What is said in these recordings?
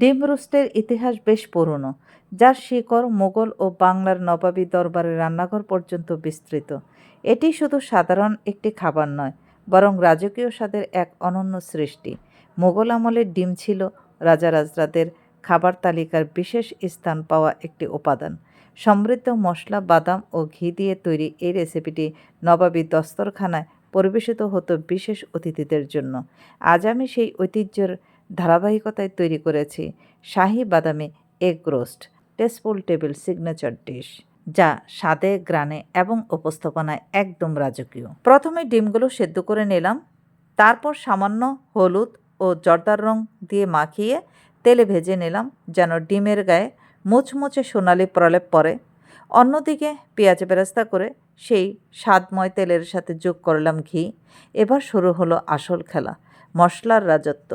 ডিম রোস্টের ইতিহাস বেশ পুরনো, যার শিকড় মোগল ও বাংলার নবাবী দরবারের রান্নাঘর পর্যন্ত বিস্তৃত। এটি শুধু সাধারণ একটি খাবার নয়, বরং রাজকীয় স্বাদের এক অনন্য সৃষ্টি। মোগল আমলের ডিম ছিল রাজারাজরাদের খাবার তালিকার বিশেষ স্থান পাওয়া একটি উপাদান। সমৃদ্ধ মশলা, বাদাম ও ঘি দিয়ে তৈরি এই রেসিপিটি নবাবী দস্তরখানায় পরিবেশিত হতো বিশেষ অতিথিদের জন্য। আজ আমি সেই ঐতিহ্যের ধারাবাহিকতায় তৈরি করেছি শাহি বাদামি egg roast, tasteful table signature dish, যা স্বাদে গ্রানে এবং উপস্থাপনায় একদম রাজকীয়। প্রথমে ডিমগুলো সেদ্ধ করে নিলাম, তারপর সামান্য হলুদ ও জর্দার রং দিয়ে মাখিয়ে তেলে ভেজে নিলাম, যেন ডিমের গায়ে মুচমুচে সোনালি প্রলেপ পড়ে। অন্যদিকে পেঁয়াজ বেরাস্তা করে সেই স্বাদময় তেলের সাথে যোগ করলাম ঘি। এবার শুরু হলো আসল খেলা, মশলার রাজত্ব।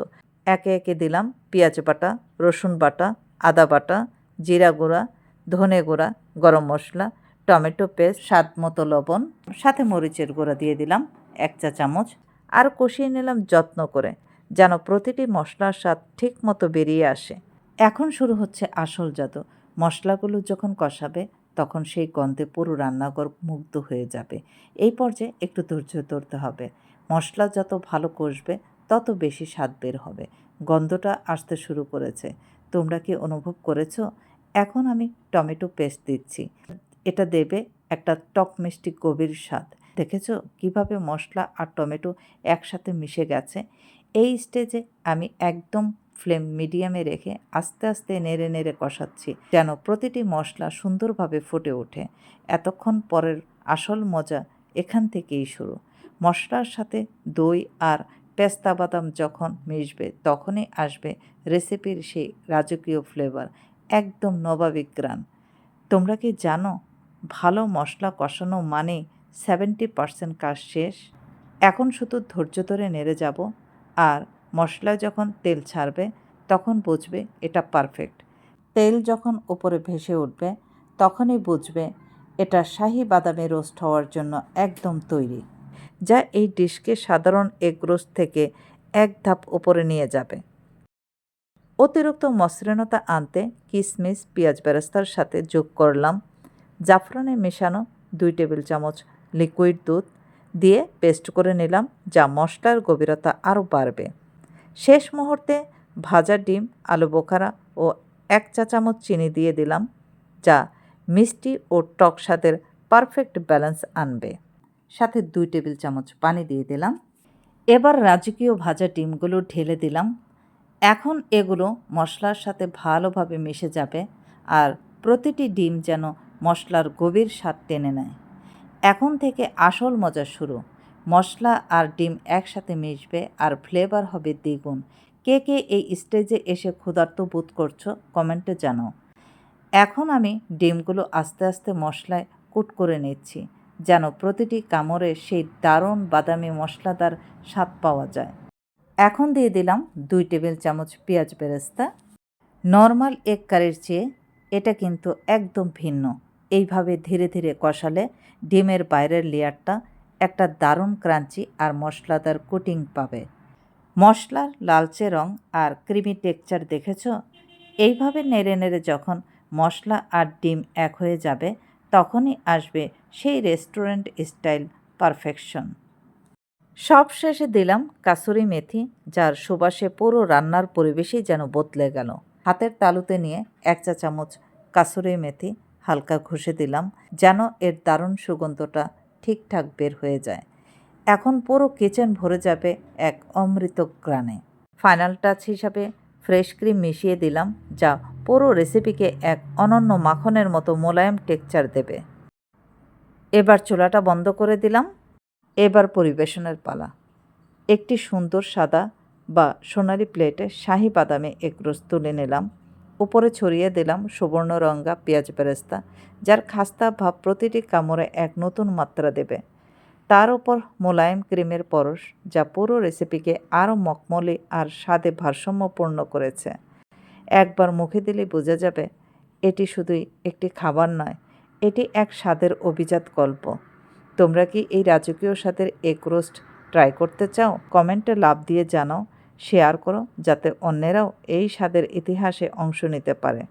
একে একে দিলাম। পেঁয়াজ বাটা, রসুন বাটা, আদা বাটা, জিরা গুঁড়া, ধনে গুঁড়া, গরম মশলা, টমেটো পেস্ট, স্বাদ মতো লবণ, সাথে মরিচের গুঁড়া দিয়ে দিলাম এক চা চামচ। আর কষিয়ে নিলাম যত্ন করে, যেন প্রতিটি মশলার স্বাদ ঠিক মতো বেরিয়ে আসে। এখন শুরু হচ্ছে আসল জাদু। মশলাগুলো যখন কষাবে, তখন সেই গন্ধে পুরো রান্নাঘর মুগ্ধ হয়ে যাবে। এই পর্যায়ে একটু ধৈর্য ধরতে হবে। মশলা যত ভালো কষবে তত বেশি স্বাদ বের হবে। গন্ধটা আসতে শুরু করেছে। তোমরা কি অনুভব করেছ? এখন আমি টমেটো পেস্ট দিচ্ছি। এটা দেবে একটা টক মিষ্টি গভীর স্বাদ। দেখেছ কীভাবে মশলা আর টমেটো একসাথে মিশে গেছে? এই স্টেজে আমি একদম ফ্লেম মিডিয়ামে রেখে আস্তে আস্তে নেড়ে নেড়ে কষাচ্ছি যেন প্রতিটি মশলা সুন্দরভাবে ফুটে ওঠে। এতক্ষণ পরের আসল মজা এখান থেকেই শুরু। মশলার সাথে দই আর পেস্তা বাদাম যখন মিশবে, তখনই আসবে রেসিপির সেই রাজকীয় ফ্লেভার একদম নবাবিক গ্রান। তোমরা কি জানো, ভালো মশলা কষানো মানে সেভেন্টি পার্সেন্ট কাজ শেষ? এখন শুধু ধৈর্য ধরে নেড়ে যাব, আর মশলা যখন তেল ছাড়বে, তখন বুঝবে এটা পারফেক্ট তেল যখন ওপরে ভেসে উঠবে, তখনই বুঝবে এটা শাহি বাদামে রোস্ট হওয়ার জন্য একদম তৈরি। যা এই ডিশকে সাধারণ এগ রোস্ট থেকে এক ধাপ উপরে নিয়ে যাবে। অতিরিক্ত মসৃণতা আনতে কিশমিশ পেঁয়াজ বেরেস্তার সাথে যোগ করলাম। জাফরানে মেশানো দুই টেবিল চামচ লিকুইড দুধ দিয়ে পেস্ট করে নিলাম, যা মশলার গভীরতা আরও বাড়বে। শেষ মুহূর্তে ভাজা ডিম, আলু বোখারা ও এক চা চামচ চিনি দিয়ে দিলাম, যা মিষ্টি ও টক স্বাদের পারফেক্ট ব্যালেন্স আনবে। সাথে দুই টেবিল চামচ পানি দিয়ে দিলাম। এবার রাজকীয় ভাজা ডিমগুলো ঢেলে দিলাম। এখন এগুলো মশলার সাথে ভালোভাবে মিশে যাবে আর প্রতিটি ডিম যেন মশলার গভীর স্বাদ টেনে নেয়। এখন থেকে আসল মজা শুরু। মশলা আর ডিম একসাথে মিশবে আর ফ্লেভার হবে দ্বিগুণ। কে কে এই স্টেজে এসে ক্ষুধার্ত বোধ করছ কমেন্টে জানাও। এখন আমি ডিমগুলো আস্তে আস্তে মশলায় কুট করে নিচ্ছি। যেন প্রতিটি কামড়ে সেই দারুণ বাদামি মশলাদার স্বাদ পাওয়া যায়। এখন দিয়ে দিলাম দুই টেবিল চামচ পেঁয়াজ বেরেস্তা। নর্মাল এক কারির চেয়ে এটা কিন্তু একদম ভিন্ন। এইভাবে ধীরে ধীরে কষালে ডিমের বাইরের লেয়ারটা একটা দারুণ ক্রাঞ্চি আর মশলাদার কোটিং পাবে। মশলার লালচে রং আর ক্রিমি টেক্সচার দেখেছ? এইভাবে নেড়ে নেড়ে যখন মশলা আর ডিম এক হয়ে যাবে তখনই আসবে সেই রেস্টুরেন্ট স্টাইল পারফেকশন। সব শেষে দিলাম কাসুরি মেথি, যার সুবাসে পুরো রান্নার পরিবেশই যেন বদলে গেল। হাতের তালুতে নিয়ে এক চা চামচ কাসুরি মেথি হালকা ঘষে দিলাম, যেন এর দারুণ সুগন্ধটা ঠিকঠাক বের হয়ে যায়। এখন পুরো কিচেন ভরে যাবে এক অমৃত গ্রানে ফাইনাল টাচ হিসাবে ফ্রেশ ক্রিম মিশিয়ে দিলাম, যা পুরো রেসিপিকে এক অনন্য মাখনের মতো মোলায়েম টেক্সচার দেবে। এবার চুলাটা বন্ধ করে দিলাম। এবার পরিবেশনের পালা। একটি সুন্দর সাদা বা সোনালি প্লেটে শাহি বাদামে একরোজ তুলে নিলাম। উপরে ছড়িয়ে দিলাম সুবর্ণ পেঁয়াজ বেরেস্তা, যার খাস্তা ভাব প্রতিটি কামড়ে এক নতুন মাত্রা দেবে। তার উপর মোলায়েম ক্রিমের পরশ, যা পুরো রেসিপিকে আরও মকমলে আর স্বাদে ভারসাম্যপূর্ণ করেছে। একবার মুখে দিলেই বোঝা যাবে, এটি শুধুই একটি খাবার নয়, এটি এক স্বাদের অভিজাত গল্প। তোমরা কি এই রাজকীয় স্বাদের এগ রোস্ট ট্রাই করতে চাও? কমেন্টে লাভ দিয়ে জানাও, শেয়ার করো, যাতে অন্যেরাও এই স্বাদের ইতিহাসে অংশ নিতে পারে।